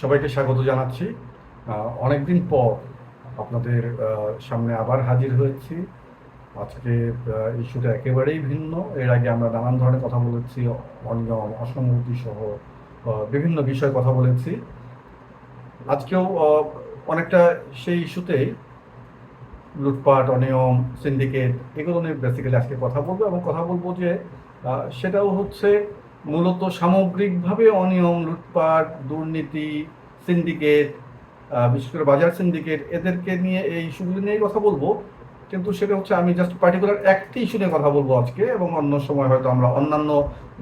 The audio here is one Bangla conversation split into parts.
সবাইকে স্বাগত জানাচ্ছি। অনেকদিন পর আপনাদের সামনে আবার হাজির হয়েছি। আজকে ইস্যুটা একেবারেই ভিন্ন। এর আগে আমরা নানান ধরনের কথা বলেছি, অনিয়ম, অসঙ্গতি সহ বিভিন্ন বিষয়ে কথা বলেছি। আজকেও অনেকটা সেই ইস্যুতেই লুটপাট, অনিয়ম, সিন্ডিকেট, এগুলো নিয়ে বেসিক্যালি আজকে কথা বলব এবং কথা বলব যে সেটাও হচ্ছে মূলত সামগ্রিকভাবে অনিয়ম, লুটপাট, দুর্নীতি সিন্ডিকেট বিশেষ করে বাজার সিন্ডিকেট এদেরকে নিয়ে এই ইস্যুগুলি নিয়েই কথা বলব। কিন্তু সেটা হচ্ছে আমি জাস্ট পার্টিকুলার একটি ইস্যু নিয়ে কথা বলব আজকে এবং অন্য সময় হয়তো আমরা অন্যান্য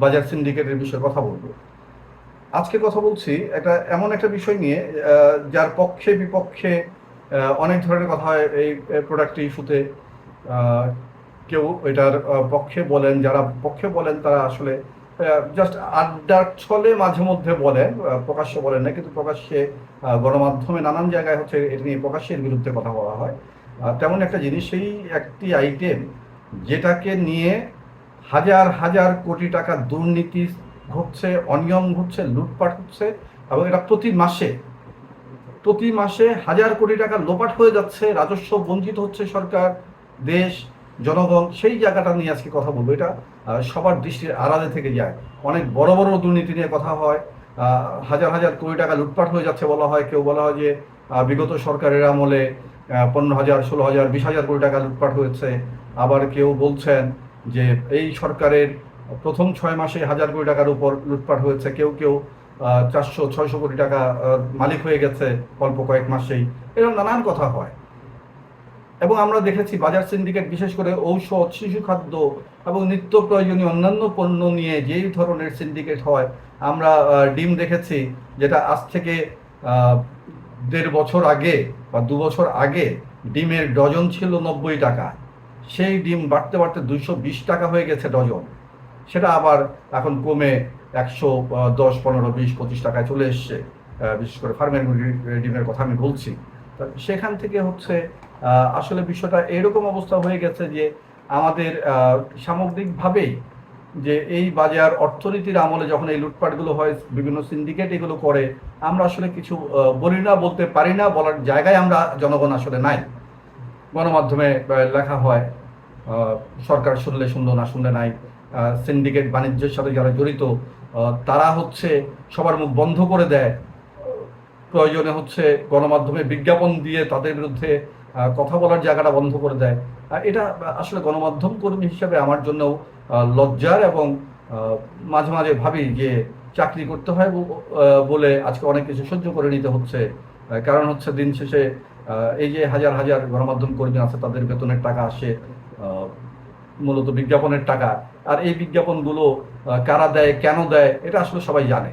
বাজার সিন্ডিকেটের বিষয়ে কথা বলব। আজকে কথা বলছি এটা এমন একটা বিষয় নিয়ে যার পক্ষে বিপক্ষে অনেক ধরনের কথা হয় এই প্রোডাক্ট ইস্যুতে কেউ এটার পক্ষে বলেন, যারা পক্ষে বলেন তারা আসলে জাস্ট আড্ডার ছলে মাঝে মধ্যে আহ, প্রকাশ্যে বলেন না কিন্তু প্রকাশ্যে গণমাধ্যমে নানান জায়গায় হচ্ছে এটি নিয়ে প্রকাশ্যের বিরুদ্ধে কথা বলা হয়। তেমন একটা জিনিস সেই একটি আইটেম যেটাকে নিয়ে হাজার হাজার কোটি টাকা দুর্নীতি ঘটছে অনিয়ম ঘটছে লুটপাট হচ্ছে এবং এটা প্রতি মাসে প্রতি মাসে হাজার কোটি টাকা লোপাট হয়ে যাচ্ছে রাজস্ব বঞ্চিত হচ্ছে সরকার দেশ জনগণ সেই জায়গাটা নিয়ে আজকে কথা বলব। এটা সবার দৃষ্টির আড়ালে থেকে যায়। অনেক বড় বড় দুর্নীতি নিয়ে কথা হয়। হাজার হাজার কোটি টাকা লুটপাট হয়ে যাচ্ছে বলা হয়। কেউ বলা হয় যে বিগত সরকারের আমলে পনেরো হাজার, ষোলো হাজার, বিশ হাজার কোটি টাকা লুটপাট হয়েছে। আবার কেউ বলছেন যে, এই সরকারের প্রথম ছয় মাসে হাজার কোটি টাকার উপর লুটপাট হয়েছে। কেউ কেউ চারশো, ছয়শো কোটি টাকা মালিক হয়ে গেছে অল্প কয়েক মাসেই। এরকম নানান কথা হয়। এবং আমরা দেখেছি বাজার সিন্ডিকেট বিশেষ করে ঔষধ, শিশু খাদ্য এবং নিত্য প্রয়োজনীয় অন্যান্য পণ্য নিয়ে যেই ধরনের সিন্ডিকেট হয়, আমরা ডিম দেখেছি যেটা আজ থেকে দেড় বছর আগে বা দু বছর আগে ডিমের ডজন ছিল নব্বই টাকা। সেই ডিম বাড়তে বাড়তে দুইশো বিশ টাকা হয়ে গেছে ডজন। সেটা আবার এখন কমে একশো দশ, পনেরো, বিশ, পঁচিশ টাকায় চলে এসছে। বিশেষ করে ফার্মের ডিমের কথা আমি বলছি। সেখান থেকে হচ্ছে আসলে বিষয়টা এরকম অবস্থা হয়ে গেছে যে আমাদের সামগ্রিকভাবেই যে এই বাজার অর্থনীতির আমলে যখন এই লুটপাটগুলো হয়, বিভিন্ন সিন্ডিকেট এগুলো করে, আমরা আসলে কিছু বলি না, বলতে পারি না, বলার জায়গায় আমরা জনগণ আসলে নাই। গণমাধ্যমে লেখা হয় সরকার শুনলে শুনলো, না শুনলে নাই সিন্ডিকেট বাণিজ্যের সাথে যারা জড়িত তারা হচ্ছে সবার মুখ বন্ধ করে দেয়। প্রয়োজনে হচ্ছে গণমাধ্যমে বিজ্ঞাপন দিয়ে তাদের বিরুদ্ধে কথা বলার জায়গাটা বন্ধ করে দেয়। এটা আসলে গণমাধ্যম কর্মী হিসাবে আমার জন্য লজ্জার এবং মাঝে মাঝে ভাবি যে চাকরি করতে হয় বলে আজকে অনেক কিছু সহ্য করে নিতে হচ্ছে। কারণ হচ্ছে দিন শেষে এই যে হাজার হাজার গণমাধ্যম কর্মী আছে, তাদের বেতনের টাকা আসে মূলত বিজ্ঞাপনের টাকা। আর এই বিজ্ঞাপনগুলো কারা দেয়, কেন দেয়, এটা আসলে সবাই জানে।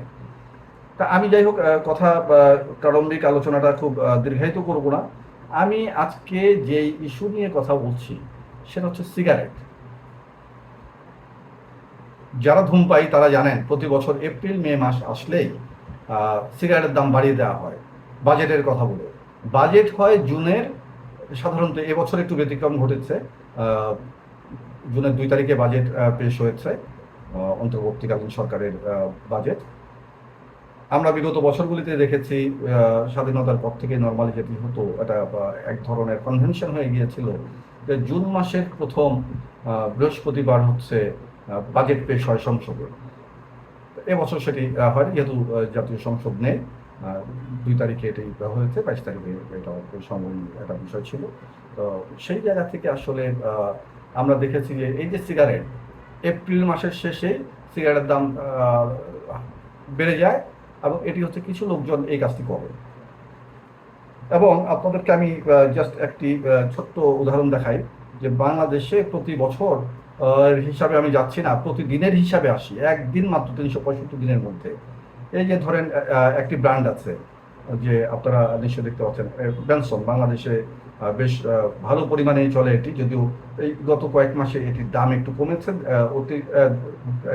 তা আমি যাই হোক কথা প্রারম্ভিক আলোচনাটা খুব দীর্ঘায়িত করব না। আমি আজকে যে ইস্যু নিয়ে কথা বলছি, সেটা হচ্ছে সিগারেট যারা ধূমপাই তারা জানেন, প্রতি বছর এপ্রিল, মে মাস আসলেই সিগারেটের দাম বাড়িয়ে দেওয়া হয়। বাজেটের কথা বলে। বাজেট হয় জুনের, সাধারণত এবছর একটু ব্যতিক্রম ঘটেছে জুনের দুই তারিখে বাজেট পেশ হয়েছে অন্তর্বর্তীকালীন সরকারের বাজেট। আমরা বিগত বছরগুলিতে দেখেছি স্বাধীনতার পর থেকে নর্মালি যেটি হতো, এটা এক ধরনের কনভেনশন হয়ে গিয়েছিল যে জুন মাসের প্রথম বৃহস্পতিবার হচ্ছে বাজেট পেশ হয় সংসদে এবছর সেটি হয় যেহেতু জাতীয় সংসদ নেই দুই তারিখে এটি হয়েছে, বাইশ তারিখে এটা সময় একটা বিষয় ছিল। তো সেই জায়গা থেকে আসলে আমরা দেখেছি যে এই যে সিগারেট এপ্রিল মাসের শেষে সিগারেটের দাম বেড়ে যায় এবং এটি হচ্ছে কিছু লোকজন এই কাজটি করে। এবং আপনাদেরকে আমি জাস্ট একটি ছোট্ট উদাহরণ দেখাই যে বাংলাদেশে প্রতি বছর হিসাবে আমি যাচ্ছি না, প্রতিদিনের হিসাবে আসি, একদিন মাত্র তিনশো পঁয়ষট্টি দিনের মধ্যে। এই যে ধরেন একটি ব্র্যান্ড আছে, যে আপনারা নিশ্চয়ই দেখতে পাচ্ছেন বেনসন বাংলাদেশে বেশ ভালো পরিমাণে চলে এটি, যদিও এই গত কয়েক মাসে এটির দাম একটু কমেছে অতি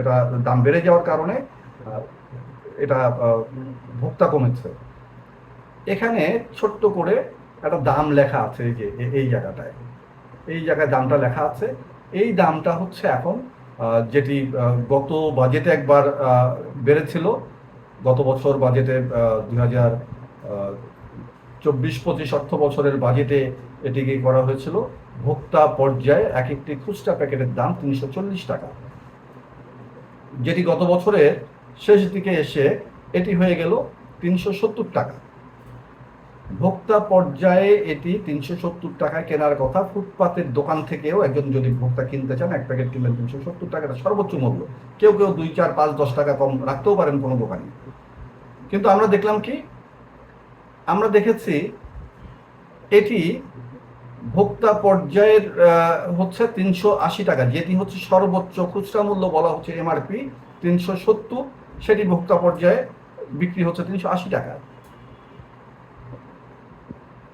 এটা দাম বেড়ে যাওয়ার কারণে এটা ভোক্তা কমেছে। এখানে ছোট্ট করে একটা দাম লেখা আছে এই যে এই জায়গাটায়। এই জায়গায় দামটা লেখা আছে। এই দামটা হচ্ছে এখন যেটি গত বাজেটে একবার বেড়েছিল, গত বছর বাজেটে দুই হাজার চব্বিশ পঁচিশ অর্থ বছরের বাজেটে এটিকে করা হয়েছিল? ভোক্তা পর্যায়ে এক একটি খুচরা প্যাকেটের দাম তিনশো চল্লিশ টাকা। যেটি গত বছরের শেষ দিকে এসে এটি হয়ে গেল তিনশো সত্তর টাকা। ভোক্তা পর্যায়ে এটি তিনশো সত্তর টাকায় কেনার কথা। ফুটপাতের দোকান থেকেও একজন যদি ভোক্তা কিনতে চান, এক প্যাকেট কিনবেন তিনশো সত্তর টাকাটা সর্বোচ্চ মূল্য। কেউ কেউ দুই, চার, পাঁচ, দশ টাকা কম রাখতেও পারেন কোনো দোকানে। কিন্তু আমরা দেখলাম কি? আমরা দেখেছি এটি ভোক্তা পর্যায়ের হচ্ছে তিনশো আশি টাকা, যেটি হচ্ছে সর্বোচ্চ। খুচরা মূল্য বলা হচ্ছে এমআরপি তিনশো সত্তর। সেটি ভোক্তা পর্যায়ে বিক্রি হচ্ছে তিনশো আশি টাকা।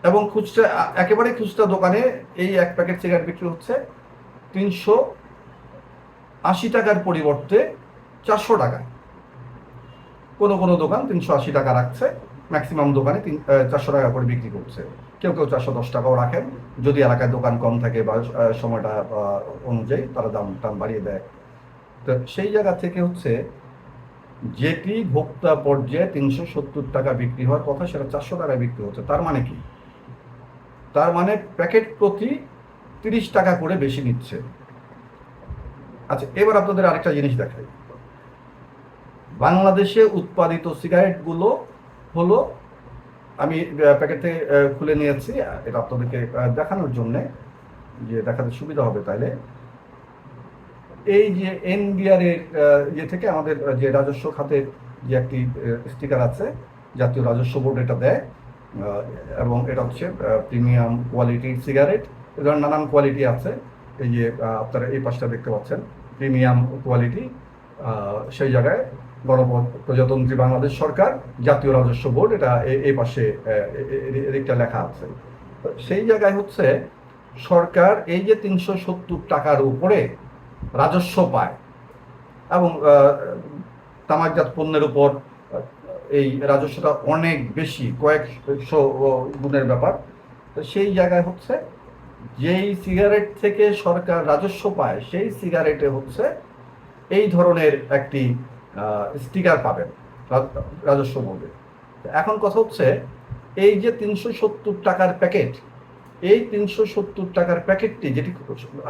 এবং খুচরা, একেবারে খুচরা দোকানে এই এক প্যাকেট সিগারেট বিক্রি হচ্ছে তিনশো আশি টাকার পরিবর্তে চারশো টাকা। কোনো কোনো দোকান তিনশো আশি টাকা রাখছে ম্যাক্সিমাম দোকানে তিন চারশো টাকা করে বিক্রি করছে। কেউ কেউ চারশো দশ টাকাও রাখেন, যদি এলাকায় দোকান কম থাকে বা সময়টা অনুযায়ী তারা দাম টাম বাড়িয়ে দেয়। তো সেই জায়গা থেকে হচ্ছে যেটি ভোক্তা পর্যায়ে তিনশো সত্তর টাকা বিক্রি হওয়ার কথা, সেটা চারশো টাকায় বিক্রি হচ্ছে। তার মানে কি? তার মানে প্যাকেট প্রতি তিরিশ টাকা করে বেশি নিচ্ছে। আচ্ছা এবার আপনাদের আরেকটা জিনিস দেখাই। বাংলাদেশে উৎপাদিত সিগারেটগুলো হলো, আমি প্যাকেট থেকে খুলে নিয়েছি, এটা আপনাদেরকে দেখানোর জন্যে, যে দেখাতে সুবিধা হবে তাইলে। এই যে এনবিআর এর ইয়ে থেকে আমাদের যে রাজস্ব খাতের যে একটি স্টিকার আছে, জাতীয় রাজস্ব বোর্ড এটা দেয় এবং এটা হচ্ছে প্রিমিয়াম কোয়ালিটির সিগারেট এ নানান কোয়ালিটি আছে। এই যে আপনারা এই পাশটা দেখতে পাচ্ছেন প্রিমিয়াম কোয়ালিটি সেই জায়গায় গণপ্রজাতন্ত্রী বাংলাদেশ সরকার, জাতীয় রাজস্ব বোর্ড, এটা এই পাশে এদিকটা লেখা আছে। সেই জায়গায় হচ্ছে সরকার এই যে তিনশো সত্তর টাকার উপরে রাজস্ব পায় এবং তামাকজাত পণ্যের উপর এই রাজস্বটা অনেক বেশি, কয়েকশো গুণের ব্যাপার। তো সেই জায়গায় হচ্ছে, যেই সিগারেট থেকে সরকার রাজস্ব পায়, সেই সিগারেটে হচ্ছে এই ধরনের একটি স্টিকার পাবেন রাজস্ব বোর্ডে এখন কথা হচ্ছে, এই যে তিনশো সত্তর টাকার প্যাকেট এই তিনশো সত্তর টাকার প্যাকেটটি যেটি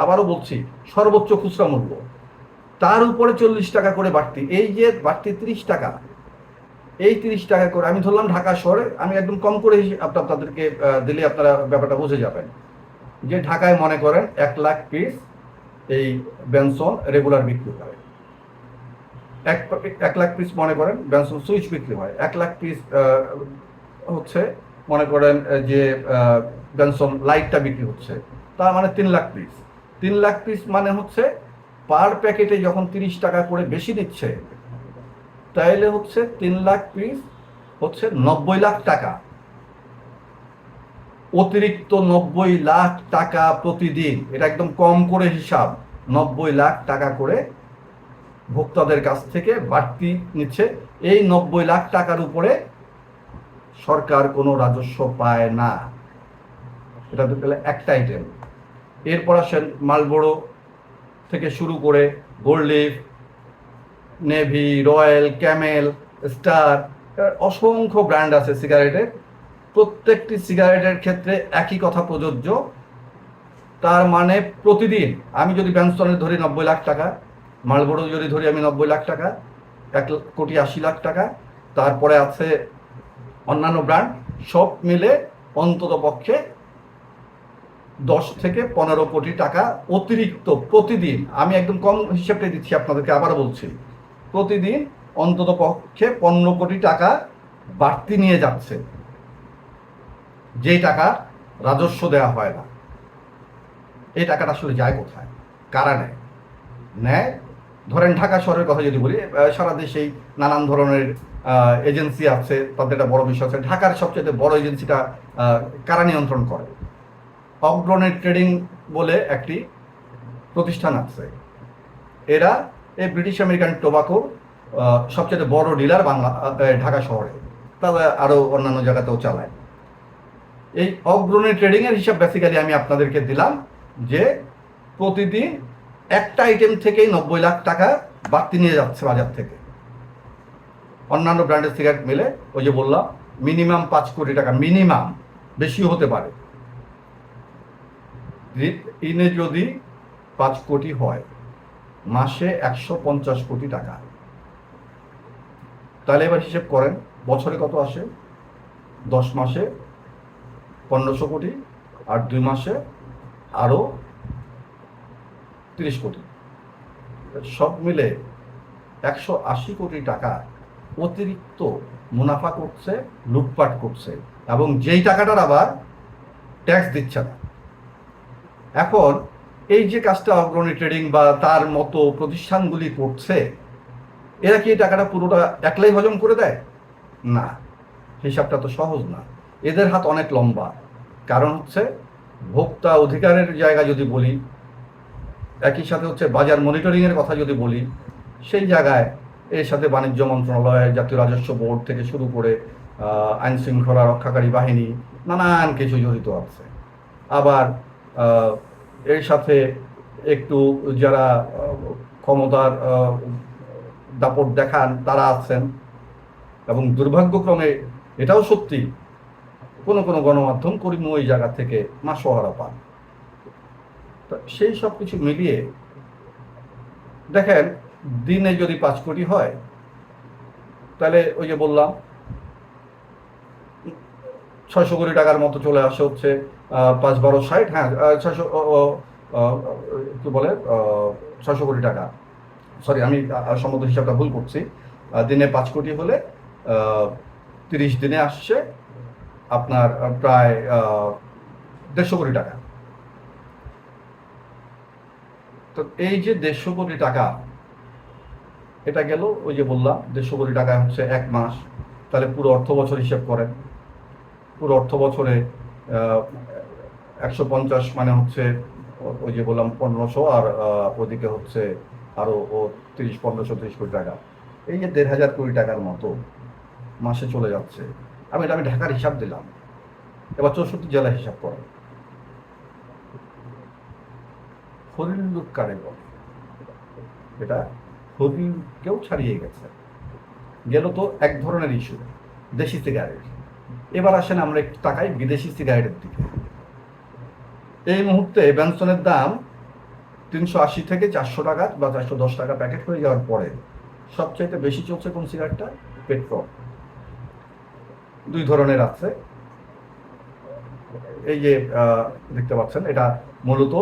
আবারও বলছি, সর্বোচ্চ খুচরা মূল্য। তার উপরে চল্লিশ টাকা করে বাড়তি। এই যে বাড়তি তিরিশ টাকা, এই তিরিশ টাকা করে, আমি ধরলাম ঢাকা শহরে, আমি একদম কম করে আপনার তাদেরকে দিলে আপনারা ব্যাপারটা বুঝে যাবেন। যে ঢাকায় মনে করেন এক লাখ পিস এই বেনসন রেগুলার বিক্রি হয়। এক এক লাখ পিস মনে করেন বেনসন সুইচ বিক্রি হয়। এক লাখ পিস হচ্ছে মনে করেন যে বেনসন লাইটটা বিক্রি হচ্ছে। তার মানে তিন লাখ পিস তিন লাখ পিস মানে হচ্ছে পার প্যাকেটে যখন তিরিশ টাকা করে বেশি দিচ্ছে, তাইলে হচ্ছে তিন লাখ পিস হচ্ছে নব্বই লাখ টাকা। অতিরিক্ত নব্বই লাখ টাকা প্রতিদিন, এটা একদম কম করে হিসাব, নব্বই লাখ টাকা করে ভোক্তাদের কাছ থেকে বাড়তি নিচ্ছে। এই নব্বই লাখ টাকার উপরে সরকার কোনো রাজস্ব পায় না। এটা তাহলে একটা আইটেম এরপর আসেন মালবড়ো থেকে শুরু করে Gold Leaf Navy Royal Camel Star অসংখ্য ব্র্যান্ড আছে সিগারেটের প্রত্যেকটি সিগারেটের ক্ষেত্রে একই কথা প্রযোজ্য। তার মানে প্রতিদিন আমি যদি ব্যানস্টনের ধরি নব্বই লাখ টাকা মালবড়ো যদি ধরি আমি নব্বই লাখ টাকা, এক কোটি আশি লাখ টাকা, তারপরে আছে অন্যান্য ব্র্যান্ড সব মিলে অন্তত পক্ষে দশ থেকে পনেরো কোটি টাকা অতিরিক্ত প্রতিদিন। আমি একদম কম হিসেবটা দিচ্ছি আপনাদেরকে আবার বলছি। প্রতিদিন অন্তত পক্ষে পনেরো কোটি টাকা বাড়তি নিয়ে যাচ্ছে। যেই টাকা রাজস্ব দেওয়া হয় না। এই টাকাটা আসলে যায় কোথায়? কারা নেয়? নেয়? ধরেন ঢাকা শহরের কথা যদি বলি সারা দেশেই নানান ধরনের এজেন্সি আছে, তাদের একটা বড় বিষয় আছে। ঢাকার সবচেয়ে বড় এজেন্সিটা কারা নিয়ন্ত্রণ করে? অগ্রণী ট্রেডিং বলে একটি প্রতিষ্ঠান আছে। এরা এই ব্রিটিশ আমেরিকান টোবাকোর সবচেয়ে বড় ডিলার বাংলা ঢাকা শহরে। তারা আরও অন্যান্য জায়গাতেও চালায়। এই অগ্রণী ট্রেডিং এর হিসাব বেসিক্যালি আমি আপনাদেরকে দিলাম যে প্রতিদিন একটা আইটেম থেকেই নব্বই লাখ টাকা বাড়তি নিয়ে যাচ্ছে বাজার থেকে। অন্যান্য ব্র্যান্ডের সিগারেট মিলে, ওই যে বললাম মিনিমাম পাঁচ কোটি টাকা মিনিমাম বেশিও হতে পারে। ইনে যদি পাঁচ কোটি হয়, মাসে একশো পঞ্চাশ কোটি টাকা। তাহলে এবার হিসেব করেন, বছরে কত আসে? দশ মাসে পনেরোশো কোটি আর দুই মাসে আরও তিরিশ কোটি। সব মিলে একশো আশি কোটি টাকা অতিরিক্ত মুনাফা করছে, লুটপাট করছে এবং যেই টাকাটার আবার ট্যাক্স দিচ্ছে না। এখন এই যে কাজটা অগ্রণী ট্রেডিং বা তার মতো প্রতিষ্ঠানগুলি করছে, এরা কি এই টাকাটা পুরোটা একলাই হজম করে দেয়? না, হিসাবটা তো সহজ না। এদের হাত অনেক লম্বা। কারণ হচ্ছে ভোক্তা অধিকারের জায়গা যদি বলি, একই সাথে হচ্ছে বাজার মনিটরিংয়ের কথা যদি বলি, সেই জায়গায় এর সাথে বাণিজ্য মন্ত্রণালয় জাতীয় রাজস্ব বোর্ড থেকে শুরু করে আইন শৃঙ্খলা রক্ষাকারী বাহিনী, নানান কিছু জড়িত আছে। আবার এর সাথে একটু যারা ক্ষমতার দাপট দেখান, তারা আছেন। এবং দুর্ভাগ্যক্রমে এটাও সত্যি, কোনো কোনো গণমাধ্যম কর্মী ওই জায়গা থেকে মাসোহারা পান। সেই সব কিছু মিলিয়ে, দেখেন, দিনে যদি পাঁচ কোটি হয়, তাহলে ওই যে বললাম ছয়শো কোটি টাকার মতো চলে আসে হচ্ছে পাঁচ বারো ষাট হ্যাঁ ছয়শো কি বলে ছয়শো কোটি টাকা। সরি আমি সম্মত হিসাবটা ভুল করছি। দিনে পাঁচ কোটি হলে তিরিশ দিনে আসছে আপনার প্রায় দেড়শো কোটি টাকা। তো এই যে দেড়শো কোটি টাকা, এটা গেল ওই যে বললাম, দেড়শো কোটি টাকা হচ্ছে এক মাস, তাহলে পুরো অর্থ বছর হিসেব করেন। পুরো অর্থ বছরে একশো পঞ্চাশ মানে হচ্ছে ওই যে বললাম পনেরোশো আর ওদিকে হচ্ছে আরও ও তিরিশ, পনেরোশো, তিরিশ কোটি টাকা। এই যে দেড় হাজার কোটি টাকার মতো মাসে চলে যাচ্ছে। আমি এটা আমি ঢাকার হিসাব দিলাম। এবার চৌষট্টি জেলা হিসাব করেন হরিলুক কারে এটা হরিলকেও ছাড়িয়ে গেছে। গেল তো এক ধরনের ইস্যু দেশি সিগারেট এবার আসেন আমরা একটু তাকাই বিদেশি সিগারেটের দিকে। এই মুহূর্তে বেনসনের দাম তিনশো আশি থেকে চারশো টাকা বা চারশো দশ টাকা প্যাকেট হয়ে যাওয়ার পরে সবচাইতে বেশি চলছে কোন সিগারেটটা? পেট্রোল দুই ধরনের আছে। এই যে দেখতে পাচ্ছেন, এটা মূলত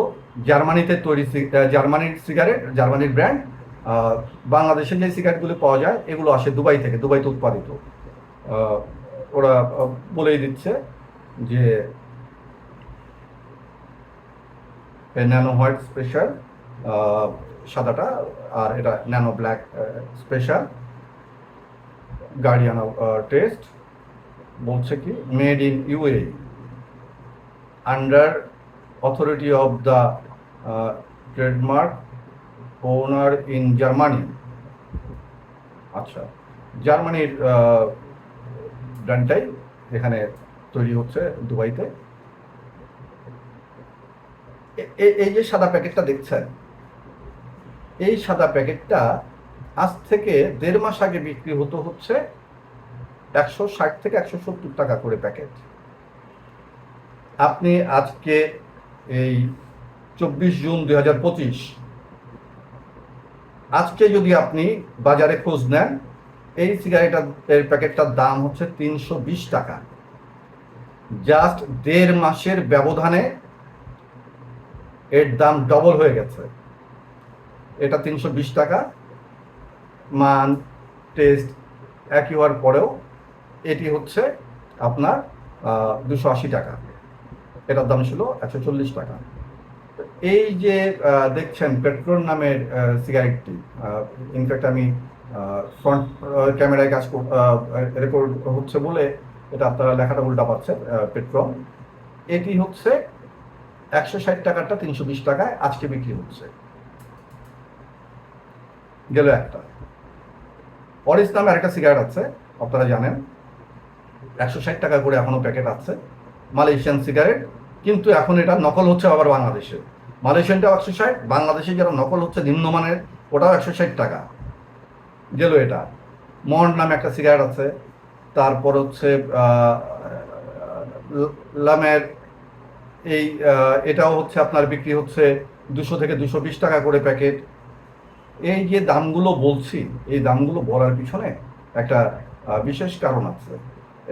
জার্মানিতে তৈরি জার্মানির সিগারেট, জার্মানির ব্র্যান্ড বাংলাদেশে যে সিগারেটগুলো পাওয়া যায়, এগুলো আসে দুবাই থেকে, দুবাইতে উৎপাদিত। ওরা বলেই দিচ্ছে যে ন্যানো হোয়াইট স্পেশাল সাদাটা, আর এটা nano black special. Guardian taste বলছে কি, made in UA under authority of the trademark owner in Germany. আচ্ছা জার্মানির ব্র্যান্ডটাই এখানে তৈরি হচ্ছে দুবাইতে। এই যে সাদা প্যাকেটটা দেখছেন, এই সাদা প্যাকেটটা আজ থেকে দেড় মাস আগে বিক্রি হতো হচ্ছে একশো ষাট থেকে একশো সত্তর টাকা করে প্যাকেট। আপনি আজকে এই চব্বিশ জুন দুই হাজার পঁচিশ, আজকে যদি আপনি বাজারে খোঁজ নেন এই সিগারেটার এর প্যাকেটটার দাম হচ্ছে তিনশো বিশ টাকা। জাস্ট দেড় মাসের ব্যবধানে এর দাম ডবল হয়ে গেছে। এটা তিনশো বিশ টাকা। মান টেস্ট একই হওয়ার পরেও এটি হচ্ছে আপনার দুশো আশি টাকা। এটার দাম ছিল একশো চল্লিশ টাকা। এই যে দেখছেন পেট্রোল নামের সিগারেটটি ইনফ্যাক্ট আমি ফ্রন্ট ক্যামেরায় কাজ রেকর্ড হচ্ছে বলে এটা আপনারা লেখাটা উল্টা পাচ্ছেন পেট্রোল এটি হচ্ছে একশো ষাট টাকাটা তিনশো বিশ টাকায় আজকে বিক্রি হচ্ছে। গেল একটা। অরিস নামে আরেকটা সিগারেট আছে, আপনারা জানেন। একশো ষাট টাকা করে এখনও প্যাকেট আছে। মালয়েশিয়ান সিগারেট কিন্তু এখন এটা নকল হচ্ছে আবার বাংলাদেশে। মালয়েশিয়ানটাও একশো ষাট, বাংলাদেশে যারা নকল হচ্ছে নিম্নমানের, ওটাও একশো ষাট টাকা। গেল এটা। মন্ড নামে একটা সিগারেট আছে, তারপর হচ্ছে লামের এই এটাও হচ্ছে আপনার বিক্রি হচ্ছে দুশো থেকে দুশো বিশ টাকা করে প্যাকেট। এই যে দামগুলো বলছি, এই দামগুলো বলার পিছনে একটা বিশেষ কারণ আছে।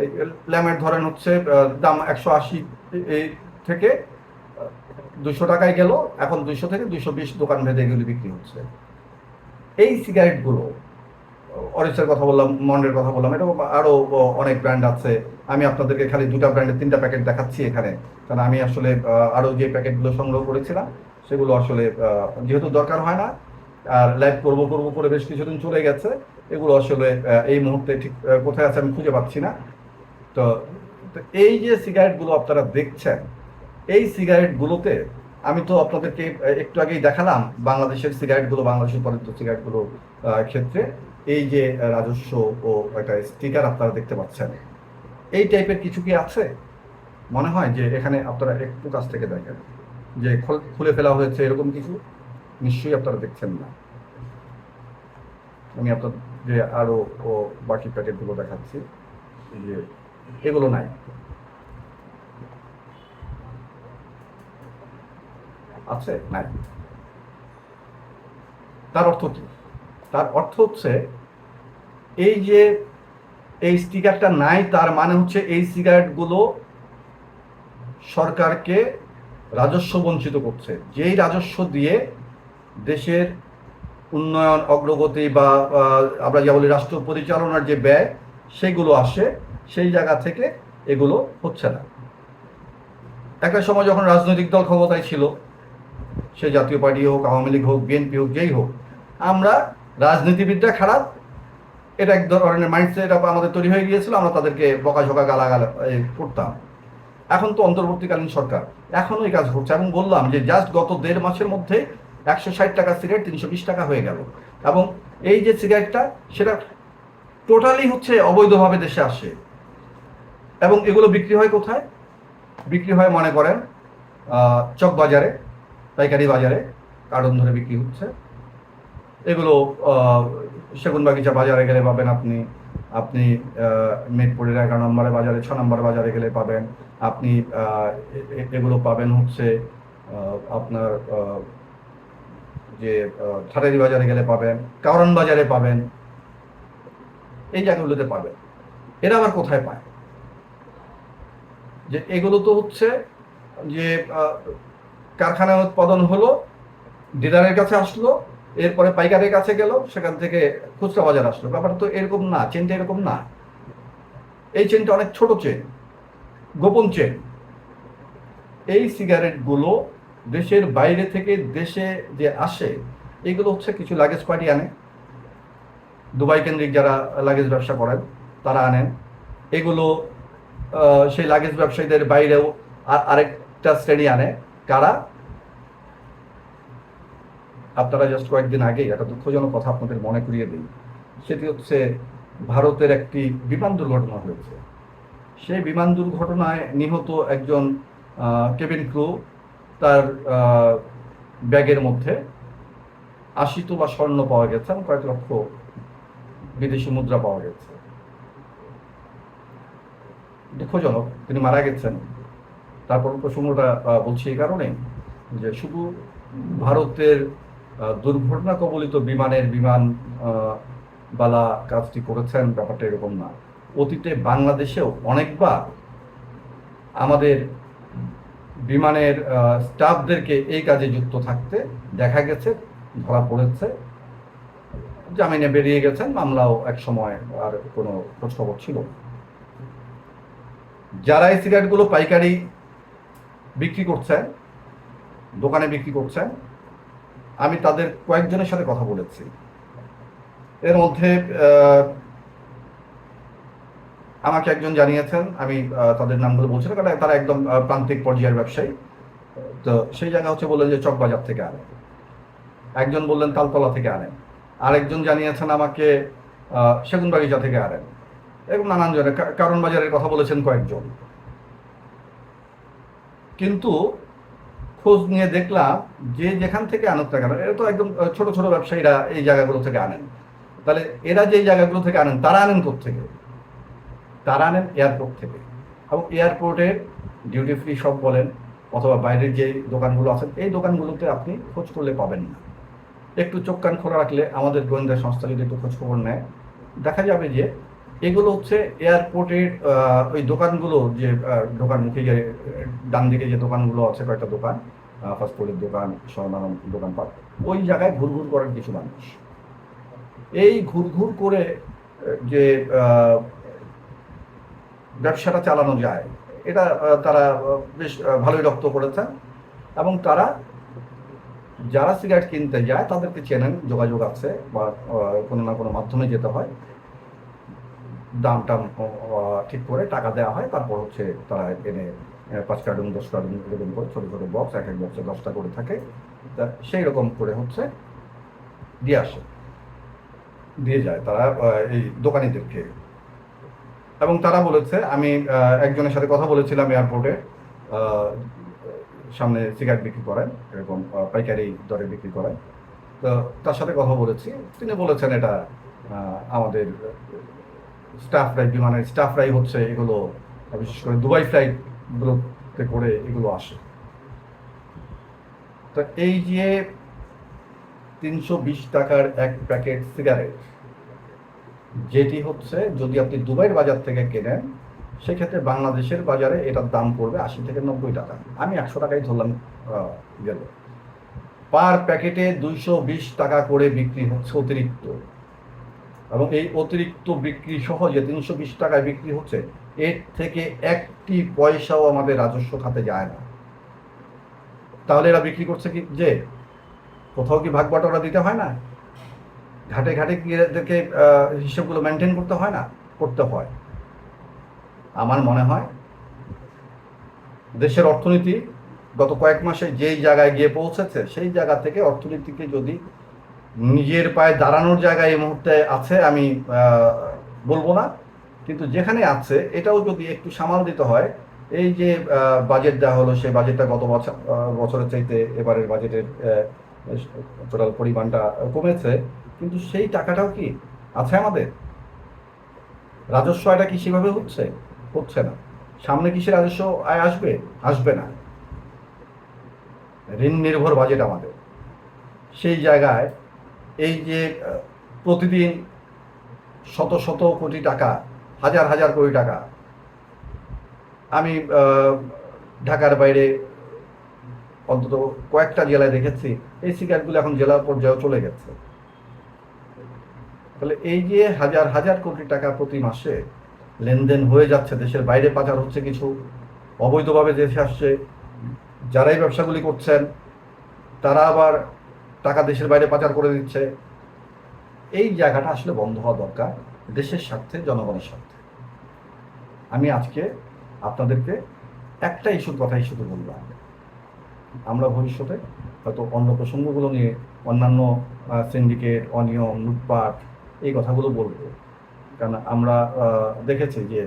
এই ল্যামের ধরেন হচ্ছে দাম একশো আশি এই থেকে দুশো টাকায় গেল, এখন দুইশো থেকে দুশো বিশ দোকান ভেদে এগুলি বিক্রি হচ্ছে। এই সিগারেটগুলো অরিসের কথা বললাম মন্ডের কথা বললাম এরকম আরও অনেক ব্র্যান্ড আছে। আমি আপনাদেরকে খালি দুটা ব্র্যান্ডের তিনটা প্যাকেট দেখাচ্ছি এখানে। কারণ আমি আসলে আরও যে প্যাকেটগুলো সংগ্রহ করেছিলাম, সেগুলো আসলে যেহেতু দরকার হয় না, আর লাইভ করব করব করে বেশ কিছুদিন চলে গেছে, এগুলো আসলে এই মুহূর্তে ঠিক কোথায় আছে আমি খুঁজে পাচ্ছি না। তো তো এই যে সিগারেটগুলো আপনারা দেখছেন, এই সিগারেটগুলোতে আমি তো আপনাদেরকে একটু আগেই দেখালাম বাংলাদেশের সিগারেটগুলো, বাংলাদেশের উৎপাদিত সিগারেটগুলো ক্ষেত্রে। এই যে রাজস্ব ও একটা স্টিকার আপনারা দেখতে পাচ্ছেন। এই টাইপের কিছু কি আছে? মনে হয় যে এখানে আপনারা একটু কাছ থেকে দেখেন। যে খোল- ফেলা হয়েছে এরকম কিছু? নিশ্চয়ই আপনারা দেখছেন না। আমি আপনার যে আরও বাকি প্যাকেটগুলো দেখাচ্ছি। যে এগুলো নাই। আছে? নাই। তার অর্থ কি? তার অর্থ হচ্ছে, এই যে এই স্টিকারটা নাই, তার মানে হচ্ছে এই সিগারেটগুলো সরকারকে রাজস্ব বঞ্চিত করছে। যেই রাজস্ব দিয়ে দেশের উন্নয়ন, অগ্রগতি বা, আমরা যা বলি রাষ্ট্র পরিচালনার যে ব্যয়, সেগুলো আসে, সেই জায়গা থেকে এগুলো হচ্ছে না। একটা সময় যখন রাজনৈতিক দল ক্ষমতায় ছিল সে জাতীয় পার্টি হোক আওয়ামী লীগ হোক বিএনপি হোক যেই হোক আমরা রাজনীতিবিদরা খারাপ। এটা এক ধরনের মাইন্ডসেট আমাদের তৈরি হয়ে গিয়েছিল আমরা তাদেরকে বকাঝকা গালাগাল করতাম। এখন তো অন্তর্বর্তীকালীন সরকার। এখনও এই কাজ করছে এবং বললাম যে জাস্ট গত দেড় মাসের মধ্যে একশো ষাট টাকা সিগারেট তিনশো বিশ টাকা হয়ে গেল। এবং এই যে সিগারেটটা সেটা টোটালি হচ্ছে অবৈধভাবে দেশে আসে। এবং এগুলো বিক্রি হয় কোথায়? বিক্রি হয় মনে করেন আহ, চক বাজারে পাইকারি বাজারে কার্টন ধরে বিক্রি হচ্ছে। এগুলো সেগুন বাগিচা বাজারে গেলে পাবেন আপনি। আপনি আহ, মিরপুরের এগারো নম্বরে বাজারে ছ নম্বর বাজারে গেলে পাবেন। আপনি এগুলো পাবেন হচ্ছে আপনার যে ঠাটারি বাজারে গেলে পাবেন কারণ বাজারে পাবেন। এই জায়গাগুলোতে পাবেন। এরা আবার কোথায় পায়? যে এগুলো তো হচ্ছে যে কারখানায় উৎপাদন হলো, ডিলারের কাছে আসলো, এরপরে পাইকারের কাছে গেল, সেখান থেকে খুচরা বাজার আসলো। ব্যাপার তো এরকম না, চেনটা এরকম না। এই চেনটা অনেক ছোট চেন, গোপন চেন। এই সিগারেটগুলো দেশের বাইরে থেকে দেশে যে আসে, এগুলো হচ্ছে কিছু লাগেজ পার্টি আনে। দুবাই কেন্দ্রিক যারা লাগেজ ব্যবসা করেন, তারা আনেন। এগুলো সেই লাগেজ ব্যবসায়ীদের বাইরেও আর- আরেকটা শ্রেণি আনে। কারা? আপনারা জাস্ট কয়েকদিন আগেই একটা দুঃখজনক কথা আপনাদের মনে করিয়ে দিই। সেটি হচ্ছে ভারতের একটি বিমান দুর্ঘটনা হয়েছে। সেই বিমান দুর্ঘটনায় নিহত একজন কেবিন ক্রু তার ব্যাগের মধ্যে আশি তোলা স্বর্ণ পাওয়া গেছে এবং কয়েক লক্ষ বিদেশি মুদ্রা পাওয়া গেছে। দুঃখজনক, তিনি মারা গেছেন। তারপর প্রসঙ্গটা বলছি এই কারণে যে শুধু ভারতের দুর্ঘটনা কবলিত বিমানের বিমান বালা কাজটি করেছেন, ব্যাপারটা এরকম না। অতীতে বাংলাদেশেও অনেকবার আমাদের বিমানের স্টাফদেরকে এই কাজে যুক্ত থাকতে দেখা গেছে, ধরা পড়েছে। জামিনে বেরিয়ে গেছেন, মামলাও এক সময় আর কোনো খোঁজখবর ছিল যারা এই সিগারেটগুলো পাইকারি বিক্রি করছেন, দোকানে বিক্রি করছেন আমি তাদের কয়েকজনের সাথে কথা বলেছি। এর মধ্যে আমাকে একজন জানিয়েছেন, আমি তাদের নামগুলো বলছি না, কারণ তারা একদম প্রান্তিক পর্যায়ের ব্যবসায়ী। তো সেই জায়গা হচ্ছে বললেন যে চকবাজার থেকে আনেন। একজন বললেন তালতলা থেকে আনেন। আরেকজন জানিয়েছেন আমাকে সেগুনবাগিচা থেকে আনেন। এরকম নানান জনের কারণ বাজারের কথা বলেছেন কয়েকজন। কিন্তু খোঁজ নিয়ে দেখলাম যে যেখান থেকে আনুক না কেন এটা তো একদম ছোট ছোট ব্যবসায়ীরা এই জায়গাগুলো থেকে আনেন। তাহলে এরা যে জায়গাগুলো থেকে আনেন, তারা আনেন থেকে তারা আনেন এয়ারপোর্ট থেকে। এবং এয়ারপোর্টের ডিউটি ফ্রি শপ বলেন, অথবা বাইরের যে দোকানগুলো আছে এই দোকানগুলোতে আপনি খোঁজ করলে পাবেন না। একটু চোখ কান খোলা রাখলে আমাদের গোয়েন্দা সংস্থা যদি একটু খোঁজ খবর নেয়, দেখা যাবে যে এগুলো হচ্ছে এয়ারপোর্টের ওই দোকানগুলো যে দোকান মুখে যে, ডান দিকে যে দোকানগুলো আছে, কয়েকটা দোকান ফাস্টফুডের দোকান স্বর্ণানন্দ দোকানপাট ওই জায়গায় ঘুরঘুর করেন কিছু মানুষ। এই ঘুরঘুর করে যে ব্যবসাটা চালানো যায়, এটা তারা বেশ ভালোই রক্ত করেছেন। এবং তারা যারা সিগারেট কিনতে যায়, তাদেরকে চেনেন, যোগাযোগ আছে, বা কোনো না কোনো মাধ্যমে যেতে হয়। দাম টাম ঠিক করে টাকা দেওয়া হয়। তারপর হচ্ছে তারা এনে পাঁচ কার্টুন দশ কার্টুন এরকম করে ছোটো ছোটো বক্স এক এক বক্সে দশটা করে থাকে। তা সেই রকম করে হচ্ছে দিয়ে আসে দিয়ে যায় তারা এই দোকানিদেরকে। এবং তারা বলেছে আমি একজনের সাথে কথা বলেছিলাম এয়ারপোর্টে সামনে সিগারেট বিক্রি করেন এরকম পাইকারি দরে বিক্রি করেন। তো তার সাথে কথা বলেছি। তিনি বলেছেন এটা আহ, আমাদের স্টাফরাই বিমানের স্টাফরাই হচ্ছে এগুলো বিশেষ করে দুবাই ফ্লাইটগুলোতে করে এগুলো আসে। তো এই যে তিনশো বিশ টাকার এক প্যাকেট সিগারেট, যেটি হচ্ছে যদি আপনি দুবাইয়ের বাজার থেকে কেনেন, সেক্ষেত্রে বাংলাদেশের বাজারে এটার দাম পড়বে আশি থেকে নব্বই টাকা। আমি একশো টাকাই ধরলাম গেল। পার প্যাকেটে দুইশো বিশ টাকা করে বিক্রি হচ্ছে অতিরিক্ত। এবং এই অতিরিক্ত বিক্রি সহ যে তিনশো বিশ টাকায় বিক্রি হচ্ছে, এর থেকে একটি পয়সাও আমাদের রাজস্ব খাতে যায় না। তাহলে এরা বিক্রি করছে কি? যে কোথাও কি ভাগ বাটোয়ারা দিতে হয় না? ঘাটে ঘাটে কি এদেরকে হিসেবগুলো মেনটেন করতে হয় না? করতে হয়। আমার মনে হয় দেশের অর্থনীতি গত কয়েক মাসে যেই জায়গায় গিয়ে পৌঁছেছে, সেই জায়গা থেকে অর্থনীতিকে যদি নিজের পায়ে দাঁড়ানোর জায়গায় এই মুহূর্তে আছে, আমি বলব না। কিন্তু যেখানে আছে, এটাও যদি একটু সামাল দিতে হয়, এই যে বাজেট দেওয়া হলো, সেই বাজেটটা গত বছর বছরের চাইতে এবারের বাজেটের টোটাল পরিমাণটা কমেছে। কিন্তু সেই টাকাটাও কি আছে আমাদের? রাজস্ব আয়টা কি সেভাবে হচ্ছে? হচ্ছে না। সামনে কি সে রাজস্ব আয় আসবে? আসবে না। ঋণ নির্ভর বাজেট আমাদের। সেই জায়গায় এই যে প্রতিদিন শত শত কোটি টাকা, হাজার হাজার কোটি টাকা, আমি ঢাকার বাইরে অন্তত কয়েকটা জেলায় দেখেছি, এই সিগারেটগুলো এখন জেলা পর্যায়ে চলে গেছে। তাহলে এই যে হাজার হাজার কোটি টাকা প্রতি মাসে লেনদেন হয়ে যাচ্ছে, দেশের বাইরে পাচার হচ্ছে কিছু, অবৈধভাবে দেশে আসছে, যারাই ব্যবসাগুলি করছেন, তারা আবার টাকা দেশের বাইরে পাচার করে দিচ্ছে। এই জায়গাটা আসলে বন্ধ হওয়া দরকার, দেশের স্বার্থে, জনগণের স্বার্থে। আমি আজকে আপনাদেরকে একটা ইস্যুর কথাই শুধু বললাম। আমরা ভবিষ্যতে হয়তো অন্য প্রসঙ্গগুলো নিয়ে অন্যান্য সিন্ডিকেট অনিয়ম, লুটপাট, এই কথাগুলো বলব। কারণ আমরা দেখেছি যে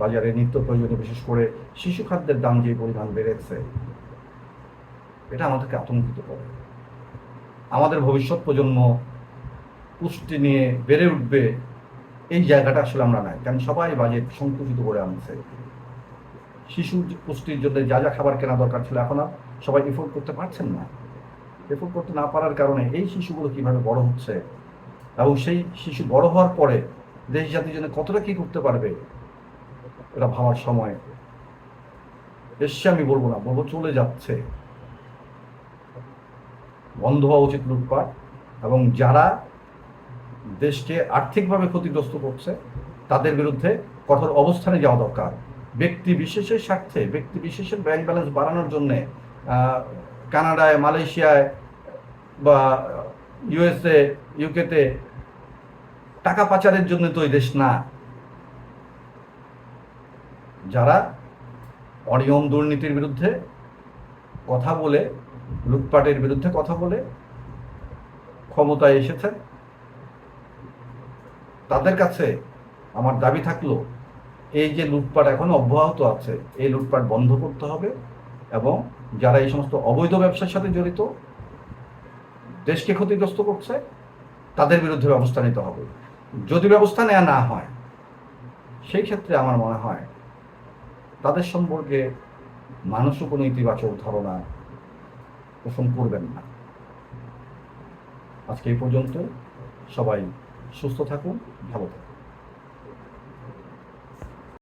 বাজারে নিত্য প্রয়োজনীয়, বিশেষ করে শিশু খাদ্যের দাম যে পরিমাণ বেড়েছে, এটা আমাদেরকে আতঙ্কিত করে। আমাদের ভবিষ্যৎ প্রজন্ম পুষ্টি নিয়ে বেড়ে উঠবে, এই জায়গাটা আসলে আমরা নাই। কারণ সবাই বাজেট সংকুচিত করে আনছে। শিশু পুষ্টির জন্য যা যা খাবার কেনা দরকার ছিল এখন আর সবাই এফোর্ড করতে পারছেন না। এফোর্ড করতে না পারার কারণে এই শিশুগুলো কীভাবে বড় হচ্ছে এবং সেই শিশু বড় হওয়ার পরে দেশ জাতির জন্য কতটা কি করতে পারবে, এটা ভাবার সময়। এসছে আমি বলব না, বলব চলে যাচ্ছে। বন্ধ হওয়া উচিত লুটপাট এবং যারা দেশকে আর্থিকভাবে ক্ষতিগ্রস্ত করছে, তাদের বিরুদ্ধে কঠোর অবস্থানে যাওয়া দরকার। ব্যক্তি বিশেষের স্বার্থে, ব্যক্তি বিশেষের ব্যাংক ব্যালেন্স বাড়ানোর জন্যে কানাডায়, মালয়েশিয়ায় বা ইউএসএ ইউকেতে টাকা পাচারের জন্য তো ওই দেশ না। যারা অনিয়ম দুর্নীতির বিরুদ্ধে কথা বলে লুটপাটের বিরুদ্ধে কথা বলে ক্ষমতায় এসেছেন তাদের কাছে আমার দাবি থাকল, এই যে লুটপাট এখন অব্যাহত আছে, এই লুটপাট বন্ধ করতে হবে এবং যারা এই সমস্ত অবৈধ ব্যবসার সাথে জড়িত, দেশকে ক্ষতিগ্রস্ত করছে, তাদের বিরুদ্ধে ব্যবস্থা নিতে হবে। যদি ব্যবস্থা নেওয়া না হয়, সেই ক্ষেত্রে আমার মনে হয় তাদের সম্পর্কে মানুষও কোনো ইতিবাচক ধারণা পোষণ করবেন না। আজকে এই পর্যন্ত সবাই সুস্থ থাকুন ভালো থাকুন।